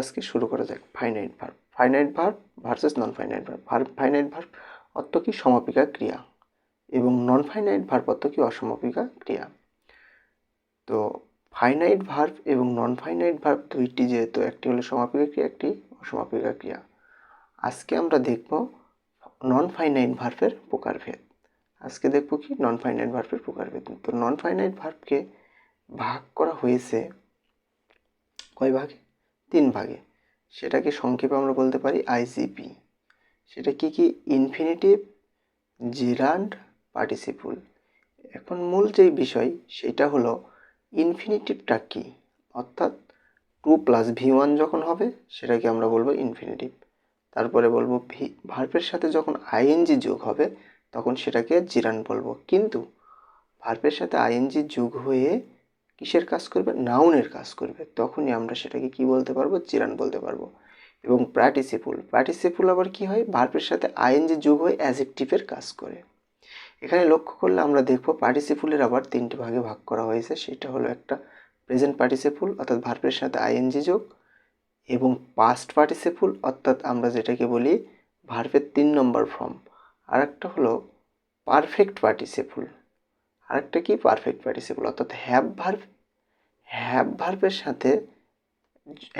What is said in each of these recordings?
আজকে শুরু করা যাক finite verb finite verb versus non finite verb verb finite verb অর্থ কি? সমাপিকা ক্রিয়া। এবং নন ফাইনাইট ভার্ব অর্থ কি? অসমাপিকা ক্রিয়া। তো ফাইনাইট ভার্ব এবং নন ফাইনাইট ভার্ব দুইটি যেহেতু, একটি হলো সমাপিকা ক্রিয়া, একটি অসমাপিকা ক্রিয়া। আজকে আমরা দেখব নন ফাইনাইট ভার্বের প্রকারভেদ। আজকে দেখব কি? নন ফাইনাইট ভার্বের প্রকারভেদ। তো নন ফাইনাইট ভার্বকে ভাগ করা হয়েছে। কয় ভাগে? তিন ভাগে। সেটাকে সংক্ষেপে আমরা বলতে পারি আইসিপি সেটা কি কি? ইনফিনিটিভ জিরান্ড পার্টিসিপুল এখন মূল যেই বিষয়, সেটা হলো ইনফিনিটিভটা কি? অর্থাৎ টু প্লাস ভি ওয়ান যখন হবে, সেটাকে আমরা বলব ইনফিনিটিভ তারপরে বলব ভি ভার্বের সাথে যখন আইএনজি যোগ হবে, তখন সেটাকে জিরান্ড বলব। কিন্তু ভার্বের সাথে আইএনজি যোগ হয়ে কিসের কাজ করবে? নাউনের কাজ করবে। তখনই আমরা সেটাকে কি বলতে পারব? চিরান বলতে পারব। এবং প্র্যাটিসিপুল প্র্যাটিসিপুল আবার কি হয়? ভার্বের সাথে আইএনজি যোগ হয়ে অ্যাজেক্টিভের কাজ করে। এখানে লক্ষ্য করলে আমরা দেখব পার্টিসিপুলের আবার তিনটি ভাগে ভাগ করা হয়েছে। সেটা হলো একটা প্রেজেন্ট পার্টিসিপুল অর্থাৎ ভার্বের সাথে আইএনজি যোগ, এবং পাস্ট পার্টিসিপুল অর্থাৎ আমরা যেটাকে বলি ভার্বের তিন নম্বর ফর্ম আর একটা হলো পারফেক্ট পার্টিসিপুল আরেকটা কি? পারফেক্ট পার্টিসিপল অর্থাৎ হ্যাভ ভার্ব হ্যাভ ভার্বের সাথে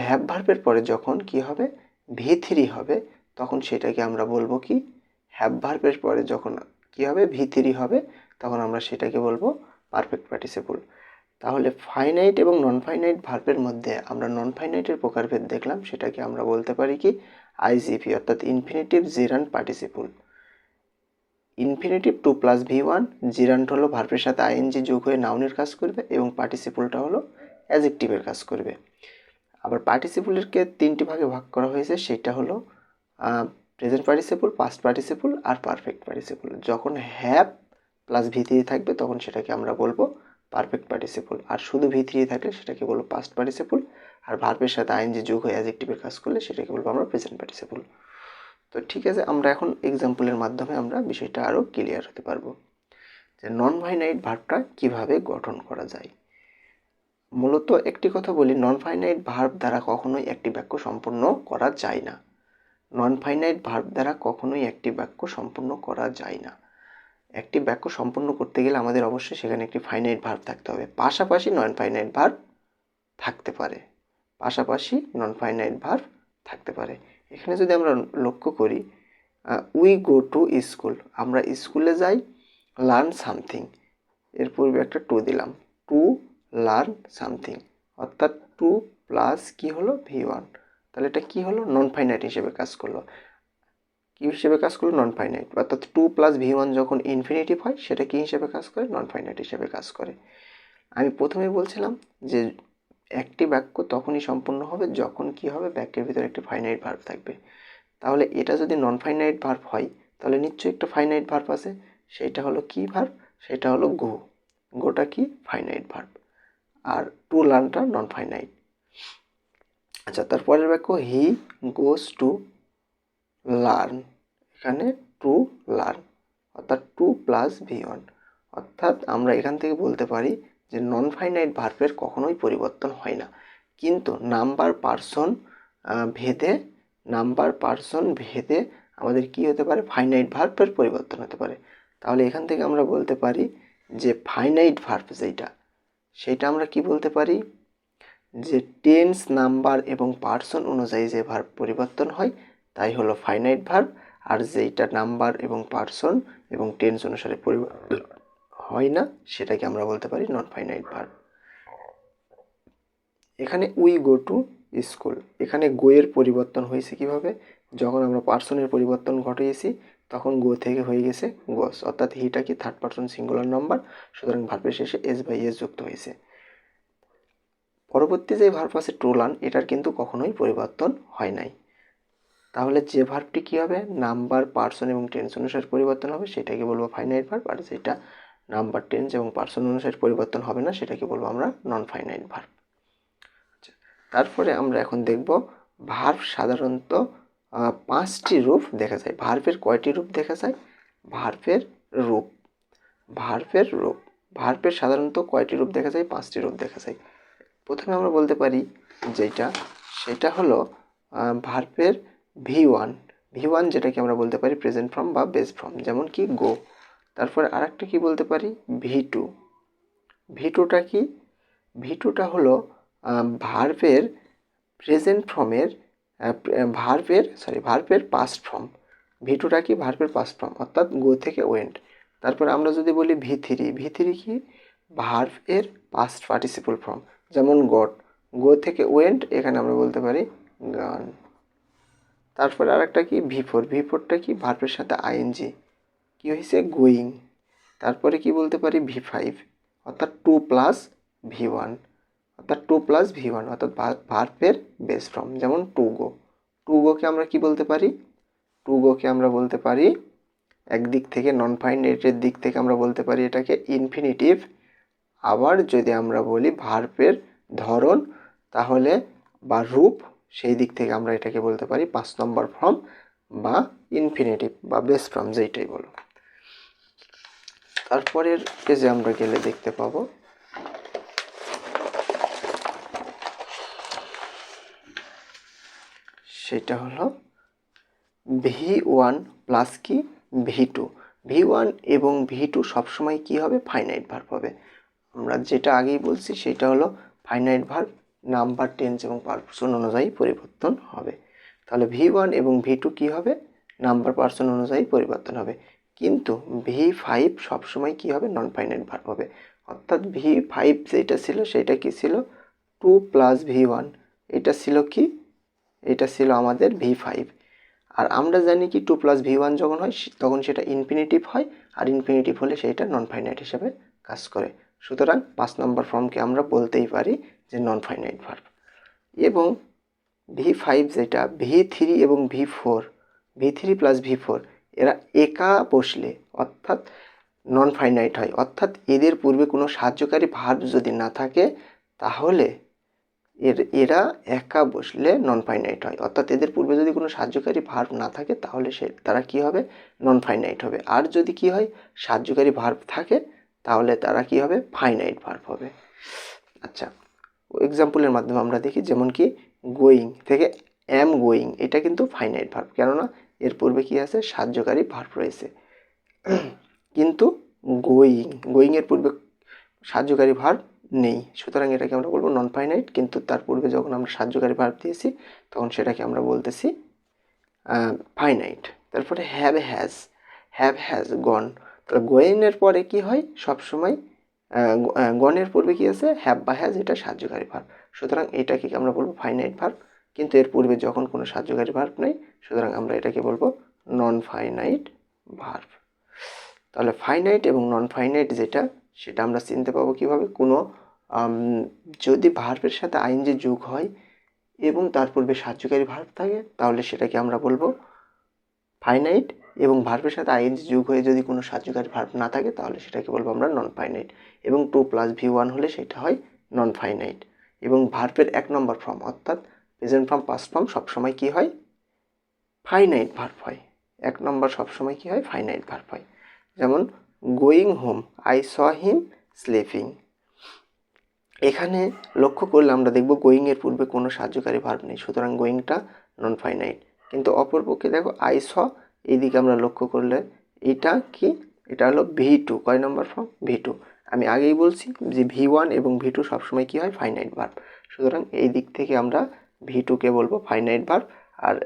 হ্যাভ ভার্বের পরে যখন কি হবে? ভি থ্রি হবে, তখন সেটাকে আমরা বলব কি? হ্যাভ ভার্বের পরে যখন কি হবে? ভি থ্রি হবে, তখন আমরা সেটাকে বলব পারফেক্ট পার্টিসিপল তাহলে ফাইনাইট এবং নন ফাইনাইট ভার্বের মধ্যে আমরা নন ফাইনাইটের প্রকারভেদ দেখলাম, সেটাকে আমরা বলতে পারি কি? আইজিপি অর্থাৎ infinitive gerund participle infinitive to plus V one gerund হলো ভার্বের সাথে আইএনজি যোগ হয়ে নাউনের কাজ করবে এবং পার্টিসিপলটা হলো অ্যাজেক্টিভের কাজ করবে। আবার পার্টিসিপলকে তিনটি ভাগে ভাগ করা হয়েছে, সেটা হলো প্রেজেন্ট পার্টিসিপল, পাস্ট পার্টিসিপল আর পারফেক্ট পার্টিসিপল। যখন হ্যাভ প্লাস ভি থ্রি থাকবে, তখন সেটাকে আমরা বলব পারফেক্ট পার্টিসিপল। আর শুধু ভি থ্রি থাকলে সেটাকে বলব পাস্ট পার্টিসিপুল। আর ভার্বের সাথে আইএনজি যোগ হয়ে অ্যাজেক্টিভের কাজ করলে সেটাকে বলব আমরা প্রেজেন্ট পার্টিসিপল। তো ঠিক আছে, আমরা এখন এক্সাম্পলের মাধ্যমে আমরা বিষয়টা আরও ক্লিয়ার হতে পারব। যে নন ফাইনাইট ভার্বটা কীভাবে গঠন করা যায়? মূলত একটি কথা বলি নন ফাইনাইট ভার্ব দ্বারা কখনোই একটি বাক্য সম্পূর্ণ করা যায় না। নন ফাইনাইট ভার্ব দ্বারা কখনোই একটি বাক্য সম্পূর্ণ করা যায় না। একটি বাক্য সম্পূর্ণ করতে গেলে আমাদের অবশ্যই সেখানে একটি ফাইনাইট ভার্ব থাকতে হবে। পাশাপাশি নন ফাইনাইট ভার্ব থাকতে পারে। পাশাপাশি নন ফাইনাইট ভার্ব থাকতে পারে। এখানে যদি আমরা লক্ষ্য করি উই গো টু স্কুল আমরা স্কুলে যাই লার্ন সামথিং এর পূর্বে একটা টু দিলাম। টু লার্ন সামথিং অর্থাৎ টু প্লাস কি হলো? ভি ওয়ান তাহলে এটা কি হলো? নন ফাইনাইট হিসেবে কাজ করল। কি হিসেবে কাজ করল? নন ফাইনাইট অর্থাৎ টু প্লাস ভি ওয়ান যখন ইনফিনিটিভ হয়, সেটা কি হিসেবে কাজ করে? নন ফাইনাইট হিসেবে কাজ করে। আমি প্রথমে বলছিলাম যে একটি বাক্য তখনই সম্পূর্ণ হবে যখন কি হবে বাক্যের ভিতরে একটি ফাইনাইট ভার্ব থাকবে। তাহলে এটা যদি নন ফাইনাইট ভার্ব হয়, তাহলে নিশ্চয়ই একটা ফাইনাইট ভার্ব আছে। সেটা হলো কি ভার্ব সেটা হলো গো। গোটা কি? ফাইনাইট ভার্ব আর টু লার্নটা নন ফাইনাইট আচ্ছা তারপরের বাক্য হি গোস টু লার্ন এখানে টু লার্ন অর্থাৎ টু প্লাস ভি ওয়ান অর্থাৎ আমরা এখান থেকে বলতে পারি যে নন ফাইনাইট ভার্বের কখনোই পরিবর্তন হয় না। কিন্তু নাম্বার পার্সন ভেদে নাম্বার পার্সন ভেদে আমাদের কি হতে পারে? ফাইনাইট ভার্বের পরিবর্তন হতে পারে। তাহলে এখান থেকে আমরা বলতে পারি যে ফাইনাইট ভার্ব যেটা সেটা আমরা কি বলতে পারি? যে টেন্স নাম্বার এবং পার্সন অনুযায়ী যে ভার্ব পরিবর্তন হয়, তাই হলো ফাইনাইট ভার্ব আর যেইটা নাম্বার এবং পার্সন এবং টেন্স অনুসারে পরিবর্তন হয় না, সেটাকে আমরা বলতে পারি নন ফাইনাইট ভার্ব এখানে উই গো টু স্কুল এখানে গোয়ের পরিবর্তন হয়েছে কীভাবে? যখন আমরা পার্সনের পরিবর্তন ঘটিয়েছি, তখন গো থেকে হয়ে গেছে গোস অর্থাৎ হিটা কি থার্ড পার্সন সিঙ্গুলার নাম্বার সুতরাং ভার্বের শেষে এস বাই এস যুক্ত হয়েছে। পরবর্তী যে ভার্ব আছে ট্রোলান এটার কিন্তু কখনোই পরিবর্তন হয় নাই। তাহলে যে ভার্বটি কী হবে? নাম্বার পার্সন এবং টেন্স অনুসারে পরিবর্তন হবে, সেটাকে বলব ফাইনাইট ভার্ব আর যেটা নাম্বার টেন্স এবং পার্সন অনুসারে পরিবর্তন হবে না, সেটাকে বলব আমরা নন ফাইনাইট ভার্ব আচ্ছা তারপরে আমরা এখন দেখব ভার্ব সাধারণত পাঁচটি রূপ দেখা যায়। ভার্বের কয়টি রূপ দেখা যায়? ভার্বের রূপ ভার্বের রূপ ভার্বের সাধারণত কয়টি রূপ দেখা যায়? পাঁচটি রূপ দেখা যায়। প্রথমে আমরা বলতে পারি যেটা, সেটা হলো ভার্বের ভি ওয়ান ভি ওয়ান যেটাকে আমরা বলতে পারি প্রেজেন্ট ফর্ম বা বেস ফর্ম যেমন কি গো তারপরে আরেকটা কি বলতে পারি? ভি টু ভি টুটা কি ভিটুটা হলো ভার্বের প্রেজেন্ট ফর্মের ভার্বের সরি ভার্বের পাস্ট ফর্ম ভি টুটা কি? ভার্বের পাস্ট ফর্ম অর্থাৎ গো থেকে ওয়েন্ট তারপরে আমরা যদি বলি ভি থ্রি ভি থ্রি কি? ভার্ভ এর পাস্ট পার্টিসিপল ফর্ম যেমন গট গো থেকে ওয়েন্ট এখানে আমরা বলতে পারি গান তারপরে আর একটা কি ভি ফোর ভি ফোরটা কি? ভার্বের সাথে আইএনজি কি হয়েছে? গোয়িং তারপরে কি বলতে পারি? ভি ফাইভ অর্থাৎ টু প্লাস ভি ওয়ান অর্থাৎ টু প্লাস ভি ওয়ান অর্থাৎ ভার্বের বেস ফর্ম যেমন টু গো টু গোকে আমরা কি বলতে পারি? টু গোকে আমরা বলতে পারি, একদিক থেকে নন ফাইনাইটের দিক থেকে আমরা বলতে পারি এটাকে ইনফিনিটিভ আবার যদি আমরা বলি ভার্বের ধরন, তাহলে বা রূপ, সেই দিক থেকে আমরা এটাকে বলতে পারি পাঁচ নম্বর ফর্ম বা ইনফিনিটিভ বা বেস ফর্ম যেইটাই বলো। তারপরের পেজে আমরা গেলে দেখতে পাবো। সেটা হলো ভি ওয়ান প্লাস কি? V two. ভি ওয়ান এবং ভি টু সবসময় কী হবে? ফাইনাইট ভার্ব হবে। আমরা যেটা আগেই বলছি, সেটা হলো ফাইনাইট ভার্ব, নাম্বার টেন্স এবং পার্সন অনুযায়ী পরিবর্তন হবে। তাহলে ভি ওয়ান এবং ভি টু কী হবে? নাম্বার পার্সন অনুযায়ী পরিবর্তন হবে। কিন্তু ভি ফাইভ সবসময় কী হবে? নন ফাইনাইট ভার্ব হবে। অর্থাৎ ভি ফাইভ যেটা ছিল, সেটা কি ছিল? টু প্লাস ভি ওয়ান এটা ছিল কি? এটা ছিল আমাদের ভি ফাইভ আর আমরা জানি কি টু প্লাস ভি ওয়ান যখন হয় তখন সেটা ইনফিনিটিভ হয়, আর ইনফিনিটিভ হলে সেটা নন ফাইনাইট হিসাবে কাজ করে। সুতরাং পাঁচ নম্বর ফর্মকে আমরা বলতেই পারি যে নন ফাইনাইট ভার্ব এবং ভি ফাইভ যেটা ভি থ্রি এবং V four V three plus V four এরা একা বসলে অর্থাৎ নন ফাইনাইট হয়, অর্থাৎ এদের পূর্বে কোনো সাহায্যকারী ভার্ব যদি না থাকে, তাহলে এর, এরা একা বসলে নন ফাইনাইট হয়। অর্থাৎ এদের পূর্বে যদি কোনো সাহায্যকারী ভার্ব না থাকে, তাহলে সে, তারা কী হবে? নন ফাইনাইট হবে। আর যদি কি হয়, সাহায্যকারী ভার্ব থাকে, তাহলে তারা কি হবে? ফাইনাইট ভার্ব হবে। আচ্ছা এক্সাম্পলের মাধ্যমে আমরা দেখি, যেমন কি গোয়িং থেকে অ্যাম গোয়িং এটা কিন্তু ফাইনাইট ভার্ব কেননা এর পূর্বে কি আছে? সাহায্যকারী ভার্ব রয়েছে কিন্তু গোয়িং গোয়িংয়ের পূর্বে সাহায্যকারী ভার্ব নেই। সুতরাং এটাকে আমরা বলব নন ফাইনাইট কিন্তু তার পূর্বে যখন আমরা সাহায্যকারী ভার্ব দিয়েছি, তখন সেটাকে আমরা বলতেছি ফাইনাইট তারপরে have has have has gone তাহলে গোয়েনের পরে কি হয়? সবসময় গনের পূর্বে কি আছে? হ্যাভ বা হ্যাজ এটা সাহায্যকারী ভার্ব সুতরাং এটাকে আমরা বলব ফাইনাইট ভার্ব কিন্তু এর পূর্বে যখন কোনো সাহায্যকারী ভার্ব নেই, সুতরাং আমরা এটাকে বলব নন ফাইনাইট ভার্ব তাহলে ফাইনাইট এবং নন ফাইনাইট যেটা, সেটা আমরা চিনতে পাবো কীভাবে? কোনো যদি ভার্বের সাথে আইন আইনজি যোগ হয় এবং তার পূর্বে সাহায্যকারী ভার্ব থাকে, তাহলে সেটাকে আমরা বলব ফাইনাইট এবং ভার্বের সাথে আইএনজি যোগ হয়ে যদি কোনো সাহায্যকারী ভার্ব না থাকে, তাহলে সেটাকে বলব আমরা নন ফাইনাইট এবং টু প্লাস ভি ওয়ান হলে সেটা হয় নন ফাইনাইট এবং ভার্বের এক নম্বর ফর্ম অর্থাৎ প্রেজেন্ট ফর্ম পাস্ট ফর্ম সবসময় কী হয়? ফাইনাইট ভার্ব হয়। এক নম্বর সবসময় কী হয়? ফাইনাইট ভার্ব হয়। যেমন going home I saw him sleeping এখানে লক্ষ্য করলে আমরা দেখব গোয়িংয়ের পূর্বে কোনো সাহায্যকারী ভার্ব নেই। সুতরাং গোয়িংটা নন ফাইনাইট কিন্তু অপরপক্ষে দেখো আই স এইদিকে আমরা লক্ষ্য করলে এটা কি? এটা হলো ভি টু কয় নম্বর ফর্ম ভি টু আমি আগেই বলছি যে ভি ওয়ান এবং ভি টু সবসময় কী হয়? ফাইনাইট ভার্ব সুতরাং এই দিক থেকে আমরা ভি টুকে বলব ফাইনাইট ভার্ব আর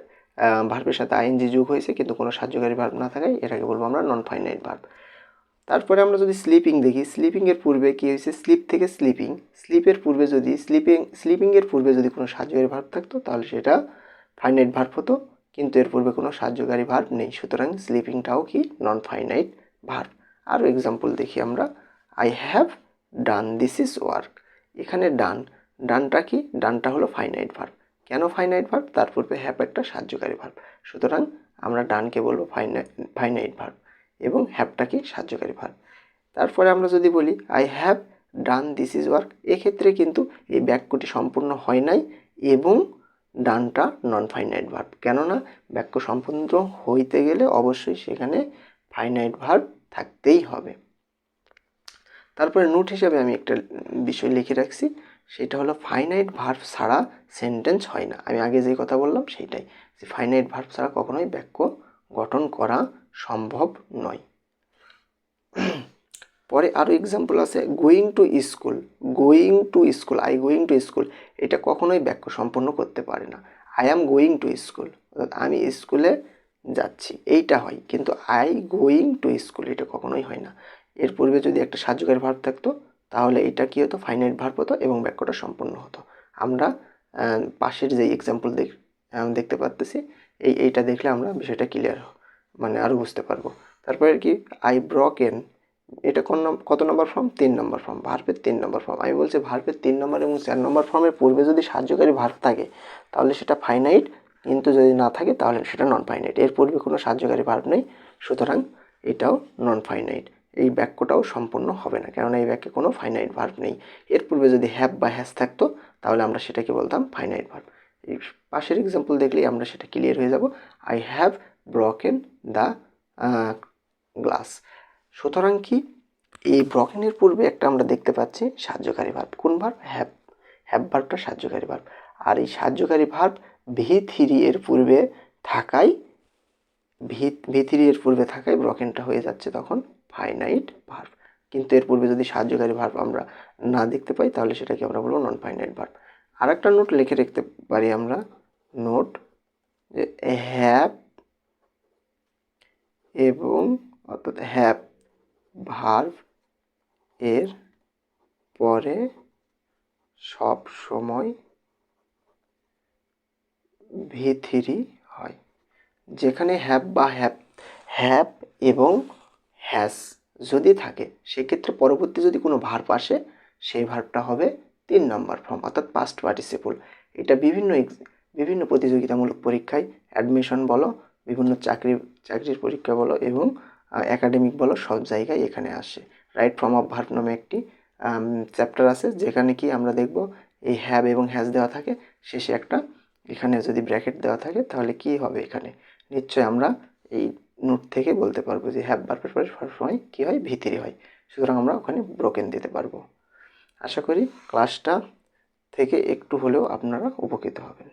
ভার্বের সাথে আইএনজি যোগ হয়েছে, কিন্তু কোনো সাহায্যকারী ভার্ব না থাকায় এটাকে বলব আমরা নন ফাইনাইট ভার্ব তারপরে আমরা যদি স্লিপিং দেখি স্লিপিংয়ের পূর্বে কী হয়েছে? স্লিপ থেকে স্লিপিং স্লিপের পূর্বে যদি স্লিপিং স্লিপিংয়ের পূর্বে যদি কোনো সাহায্যকারী ভার্ব থাকতো, তাহলে সেটা ফাইনাইট ভার্ব হতো, কিন্তু এর পূর্বে কোনো সাহায্যকারী ভার্ব নেই, সুতরাং স্লিপিংটাও কি? নন ফাইনাইট ভার্ব আরও এক্সাম্পল দেখি আমরা I have done this is work এখানে ডান ডানটা কি? ডানটা হলো ফাইনাইট ভার্ব কেন ফাইনাইট ভার্ব তার পূর্বে হ্যাপ একটা সাহায্যকারী ভার্ব সুতরাং আমরা ডানকে বলব ফাইনাইট ফাইনাইট ভার্ব এবং হ্যাভটা কি সাহায্যকারী ভার্ব তারপরে আমরা যদি বলি I have done this is work এক্ষেত্রে কিন্তু এই বাক্যটি সম্পূর্ণ হয় নাই এবং ডানটা নন ফাইনাইট ভার্ব কেননা বাক্য সম্পূর্ণ হইতে গেলে অবশ্যই সেখানে ফাইনাইট ভার্ব থাকতেই হবে। তারপরে নোট হিসাবে আমি একটা বিষয় লিখে রাখছি। সেটা হলো ফাইনাইট ভার্ব ছাড়া সেন্টেন্স হয় না। আমি আগে যেই কথা বললাম সেইটাই। যে ফাইনাইট ভার্ব ছাড়া কখনোই বাক্য গঠন করা সম্ভব নয়। পরে আরও এক্সাম্পল আছে going to school going to school I going to school এটা কখনোই বাক্য সম্পন্ন করতে পারে না। I am going to school অর্থাৎ আমি স্কুলে যাচ্ছি, এইটা হয়। কিন্তু আই গোয়িং টু স্কুল এটা কখনোই হয় না। এর পূর্বে যদি একটা সাহায্যকারী ভার্ব থাকতো তাহলে এটা কী হতো? ফাইনাইট ভার্ব হতো এবং বাক্যটা সম্পূর্ণ হতো। আমরা পাশের যে এক্সাম্পল দেখ দেখতে পাচ্তেছি এই, এইটা দেখলে আমরা বিষয়টা ক্লিয়ার মানে আরও বুঝতে পারব। তারপরে কি? আই ব্রকেন এটা কোন কত নম্বর ফর্ম তিন নম্বর ফর্ম ভার্বের তিন নম্বর ফর্ম আমি বলছি ভার্বের তিন নম্বর এবং চার নম্বর ফর্মের পূর্বে যদি সাহায্যকারী ভার্ব থাকে, তাহলে সেটা ফাইনাইট কিন্তু যদি না থাকে, তাহলে সেটা নন ফাইনাইট এর পূর্বে কোনো সাহায্যকারী ভার্ব নেই, সুতরাং এটাও নন ফাইনাইট এই বাক্যটাও সম্পূর্ণ হবে না। কেননা এই বাক্যে কোনো ফাইনাইট ভার্ব নেই। এর পূর্বে যদি হ্যাভ বা হ্যাজ থাকতো, তাহলে আমরা সেটাকে বলতাম ফাইনাইট ভার্ব এই পাশের এক্সাম্পল দেখলেই আমরা সেটা ক্লিয়ার হয়ে যাব। I have broken the glass সুতরাং কি? এই ব্রকেনের পূর্বে একটা আমরা দেখতে পাচ্ছি সাহায্যকারী ভার্ব কোন ভার্ব হ্যাভ হ্যাভ ভার্বটা সাহায্যকারী ভার্ব আর এই সাহায্যকারী ভার্ব ভি থ্রি এর পূর্বে থাকায় ভি ভি থ্রি এর পূর্বে থাকায় ব্রকেনটা হয়ে যাচ্ছে তখন। ফাইনাইট ভার্ব কিন্তু এর পূর্বে যদি সাহায্যকারী ভার্ব আমরা না দেখতে পাই, তাহলে সেটাকে আমরা বলব নন ফাইনাইট ভার্ব আর একটা নোট লিখে রাখতে পারি আমরা। নোট যে হ্যাভ এবং অর্থাৎ হ্যাভ ভার্ভ এর পরে সব সময় ভি থ্রি হয়। যেখানে হ্যাপ বা হ্যাপ হ্যাপ এবং হ্যাস যদি থাকে, সেক্ষেত্রে পরবর্তী যদি কোনো ভার্ব আসে, সেই ভার্বটা হবে তিন নম্বর ফর্ম অর্থাৎ পাস্ট পার্টিসিপল এটা বিভিন্ন বিভিন্ন প্রতিযোগিতামূলক পরীক্ষায় অ্যাডমিশন বলো, বিভিন্ন চাকরি, চাকরির পরীক্ষা বলো এবং একাডেমিক বলো, সব জায়গায় এখানে আসে। রাইট ফর্ম অফ ভার্ব নামে একটি চ্যাপ্টার আছে, যেখানে কি আমরা দেখব, এই হ্যাব এবং হ্যাজ দেওয়া থাকে, শেষে একটা, এখানে যদি ব্র্যাকেট দেওয়া থাকে, তাহলে কি হবে এখানে? নিশ্চয়ই আমরা এই নোট থেকে বলতে পারব যে হ্যাভ ভার্বের পরে সবসময় কী হয়? ভিতরে হয়। সুতরাং আমরা ওখানে ব্রোকেন দিতে পারব। আশা করি ক্লাসটা থেকে একটু হলেও আপনারা উপকৃত হবেন।